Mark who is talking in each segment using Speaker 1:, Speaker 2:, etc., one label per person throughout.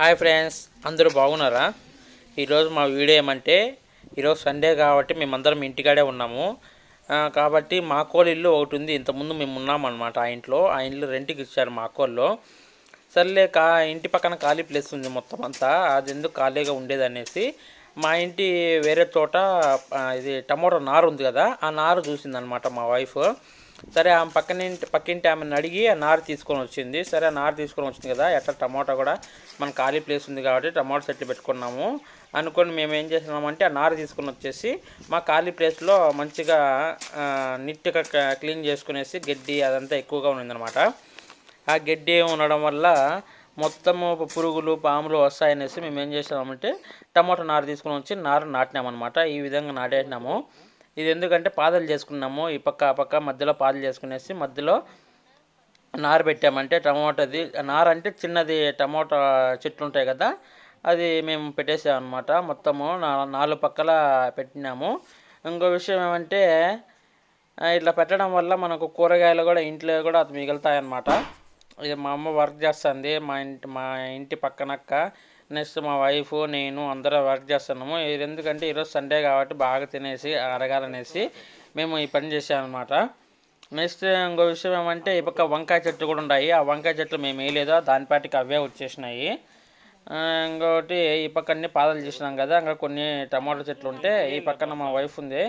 Speaker 1: Hi friends అందరూ బాగున్నారా? ఈరోజు మా వీడియో ఏమంటే ఈరోజు సండే కాబట్టి మేమందరం ఇంటికాడే ఉన్నాము. కాబట్టి మా కోళ్ళ ఇల్లు ఒకటి ఉంది. ఇంతకుముందు మేము ఉన్నామన్నమాట ఆ ఇంట్లో. ఆ ఇల్లు రెంట్కి ఇచ్చారు మా కోళ్ళు. సర్లే కా ఇంటి పక్కన ఖాళీ ప్లేస్ ఉంది మొత్తం అంతా. అది ఎందుకు ఖాళీగా ఉండేది అనేసి మా ఇంటి వేరే చోట ఇది టమోటా నారు ఉంది కదా ఆ నారు చూసిందనమాట మా వైఫ్. సరే ఆమె పక్కనింటి పక్కింటి ఆమెను అడిగి ఆ నారు తీసుకొని వచ్చింది. సరే ఆ నారు తీసుకొని వచ్చింది కదా ఎట్లా? టమాటా కూడా మన ఖాళీ ప్లేస్ ఉంది కాబట్టి టమోటా చెట్లు పెట్టుకున్నాము. అనుకొని మేము ఏం చేసినామంటే ఆ నారు తీసుకొని వచ్చేసి మా ఖాళీ ప్లేస్లో మంచిగా నీట్గా క్లీన్ చేసుకునేసి గడ్డి అదంతా ఎక్కువగా ఉన్నదన్నమాట ఆ గడ్డి ఉండడం వల్ల మొత్తము పురుగులు పాములు వస్తాయనేసి మేము ఏం చేసామంటే టమాటో నారు తీసుకొని వచ్చి నారు నాటినామన్నమాట. ఈ విధంగా నాటేసినాము. ఇది ఎందుకంటే పాదలు చేసుకున్నాము. ఈ పక్క ఆ పక్క మధ్యలో పాదలు చేసుకునేసి మధ్యలో నార పెట్టామంటే టమాటాది నార అంటే చిన్నది టమోటా చెట్లు ఉంటాయి కదా అది మేము పెట్టేసామన్నమాట అనమాట మొత్తము నాలుగు పక్కల పెట్టినాము. ఇంకో విషయం ఏమంటే ఇట్లా పెట్టడం వల్ల మనకు కూరగాయలు కూడా ఇంట్లో కూడా అది మిగులుతాయి అన్నమాట ఇది మా అమ్మ వర్క్ చేస్తుంది. మా ఇంటి మా ఇంటి పక్కనక్క నెక్స్ట్ మా వైఫ్ నేను అందరూ వర్క్ చేస్తున్నాము. ఇది ఎందుకంటే ఈరోజు సండే కాబట్టి బాగా తినేసి అరగాలనేసి మేము ఈ పని చేసామన్నమాట నెక్స్ట్ ఇంకో విషయం ఏమంటే ఈ పక్క వంకాయ చెట్లు కూడా ఉన్నాయి. ఆ వంకాయ చెట్లు మేము వేయలేదో? దానిపాటికి అవే వచ్చేసినాయి. ఇంకోటి ఈ పక్క అన్ని పాదాలు చేసినాం కదా ఇంకా కొన్ని టమాటో చెట్లు ఉంటే ఈ పక్కన మా వైఫ్ ఉంది.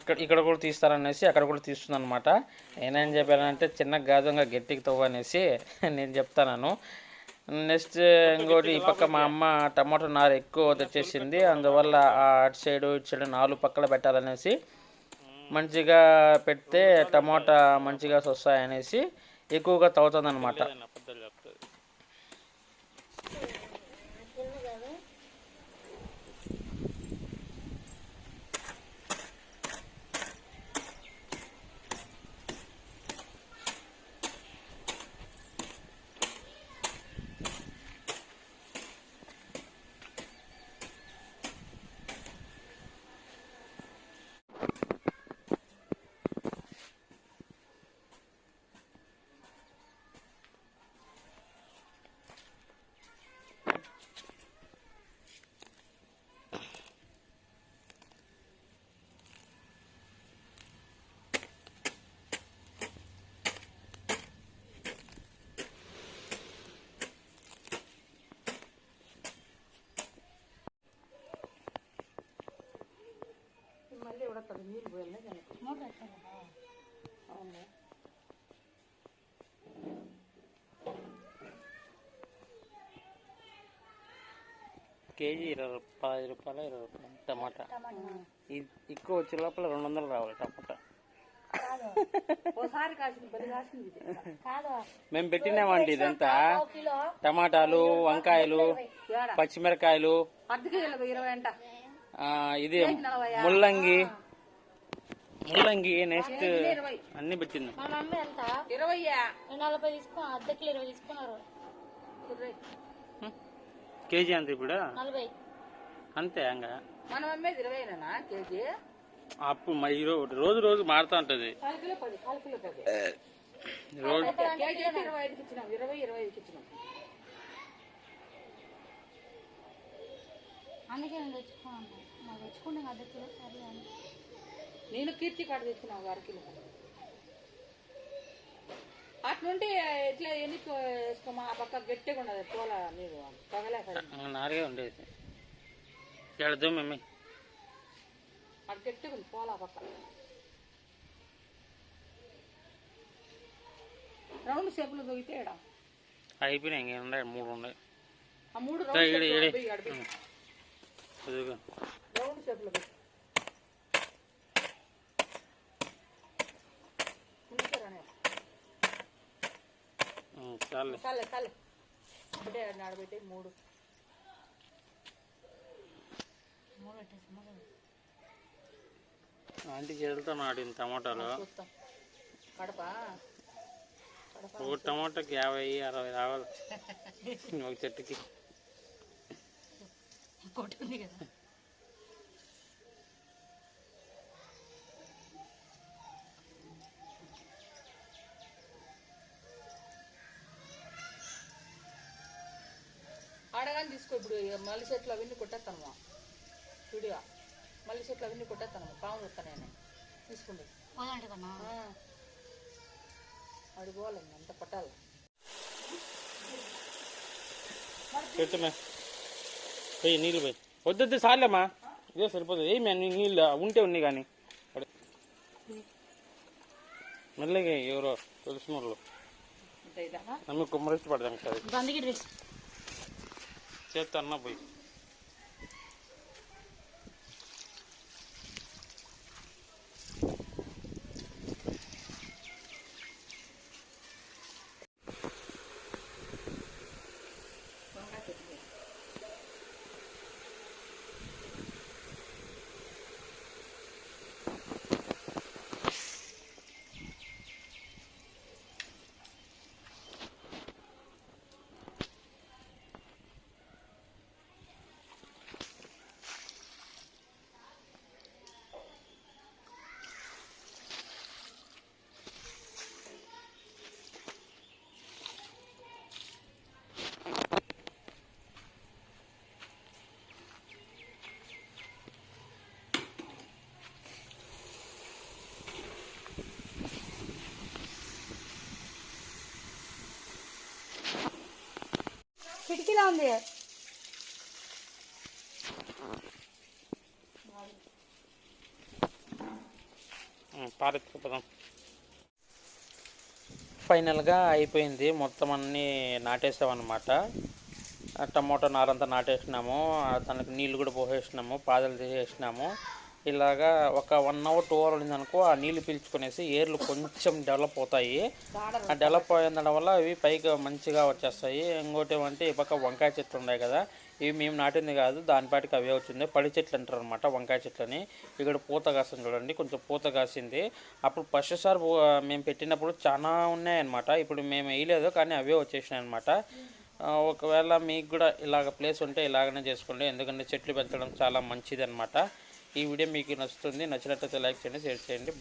Speaker 1: ఇక్కడ ఇక్కడ కూడా తీస్తారనేసి అక్కడ కూడా తీస్తుందనమాట నేనేం చెప్పానంటే చిన్న కాదు ఇంకా గట్టికి తవ్వు అనేసి నేను చెప్తాను నెక్స్ట్ ఇంకోటి ఈ పక్క మా అమ్మ టమాటో నారు ఎక్కువ తెచ్చేసింది. అందువల్ల ఆ అటు సైడు ఇటు సైడు నాలుగు పక్కల పెట్టాలనేసి మంచిగా పెడితే టమాటా మంచిగా వస్తాయనేసి ఎక్కువగా తవ్వుతుంది అనమాట కేజీ ఇరవై పదహైదు రూపాయలు ఇరవై రూపాయలు. టమాటా. ఎక్కువ వచ్చే లోపల రెండు వందలు రావాలి టమాటా. మేము పెట్టినామండి ఇదంతా. టమాటాలు వంకాయలు? పచ్చిమిరకాయలు.
Speaker 2: ఇరవై
Speaker 1: ఇది ముల్లంగి. ముల్లంగి నెక్స్ట్
Speaker 2: ఇరవై.
Speaker 1: అన్ని పెట్టింది.
Speaker 3: మా మమ్మీ ఎంత?
Speaker 2: ఇరవయ్యా
Speaker 3: నలభై తీసుకుని అర్ధ కిలో ఇరవై తీసుకున్నారు.
Speaker 2: ఇరవై.
Speaker 1: కేజీ అంత ఇప్పుడు?
Speaker 3: నలభై.
Speaker 1: అంతే ఇంకా
Speaker 2: మనం అమ్మేది ఇరవైనా కేజీ?
Speaker 1: అప్పుడు మరి ఈ రో- రోజు రోజు మారుతూ ఉంటది. రోజు
Speaker 3: అందుకే నేను తెచ్చుకున్నాను నాకు తెచ్చుకుంటే
Speaker 2: నేను కీర్తి కాడ తెచ్చినావు అర కిలో అట్నుండి ఇట్లా ఎన్ని వేసుకోమా? ఆ పక్క గట్టిగా ఉండదు తోల మీరు. పగలే పడి
Speaker 1: నాలుగే ఉండేది. ఎడదాం మమ్మీ
Speaker 2: అటు గట్టిగా ఉంది తోల ఆ పక్క. రౌండ్ షేపులు దొరికితే ఈడ.
Speaker 1: అయిపోయినాయి ఇంకేం ఉన్నాయి? మూడు ఉన్నాయి.
Speaker 2: ఆ మూడు
Speaker 1: దా,
Speaker 2: రౌండ్
Speaker 1: ఈడ, ఈడ.
Speaker 2: షేపులు పోయి అడిపి
Speaker 1: ఇదిగో.
Speaker 2: రౌండ్ షేపులు చాలే. చాలే ఒకటే నాడబెట్టి మూడు.
Speaker 1: ఆంటీ చేతులతో నాటింది టమాటాలు.
Speaker 2: కడప?
Speaker 1: ఒక టమాటాకి యాభై అరవై రావాలి. ఒక చెట్టుకి.
Speaker 3: పొట్టు ఉంది కదా.
Speaker 2: ఆడగానే తీసుకో ఇప్పుడు మల్లి చెట్లు అవన్నీ కొట్టేస్తాను వీడియో మల్లి చెట్లు అవన్నీ కొట్టేస్తాను పాములు వస్తాను నేను.
Speaker 3: కన్నా
Speaker 2: అడిగోవాలి అంత పట్టాలి
Speaker 1: పోయి నీళ్ళు పోయి. వద్దొద్దు సార్లేమ్మా. ఇదే సరిపోతుంది. ఏ మ్యామ్ నీళ్ళు ఉంటే ఉన్నాయి కానీ. మెల్లగా ఎవరో తెలిసిన వాళ్ళు నమ్మి కుమ్మరిచ్చి పడదాం సార్
Speaker 3: అందుకే డ్రెస్ కిటికీలో ఉంది.
Speaker 1: పారెత్తుకుపోదాం ఫైనల్గా అయిపోయింది. మొత్తం అన్నీ నాటేసామన్నమాట. టమోటా నారంతా నాటేసినాము. దానికి నీళ్ళు కూడా పోసేసినాము. పాదలు తీసేసినాము. ఇలాగా ఒక వన్ అవర్ టూ అవర్ ఉందనుకో ఆ నీళ్ళు పీల్చుకునేసి ఏర్లు కొంచెం డెవలప్ అవుతాయి. ఆ డెవలప్ అయ్యడం వల్ల ఇవి పైకి మంచిగా వచ్చేస్తాయి. ఇంకోటి ఏమంటే ఈ పక్క వంకాయ చెట్లు ఉన్నాయి కదా ఇవి మేము నాటింది కాదు దానిపాటికి అవే వచ్చింది. పడి చెట్లు అంటారు అనమాట వంకాయ చెట్లని. ఇక్కడ పూత కాసింది చూడండి కొంచెం పూత కాసింది. అప్పుడు ఫస్ట్ సార్ మేము పెట్టినప్పుడు చాలా ఉన్నాయన్నమాట ఇప్పుడు మేము వేయలేదు కానీ అవే వచ్చేసినాయి అనమాట ఒకవేళ మీకు కూడా ఇలాగ ప్లేస్ ఉంటే ఇలాగనే చేసుకోండి. ఎందుకంటే చెట్లు పెంచడం చాలా మంచిది అనమాట ఈ వీడియో మీకు నచ్చుతుంది నచ్చినట్లయితే లైక్ చేయండి షేర్ చేయండి. బాయ్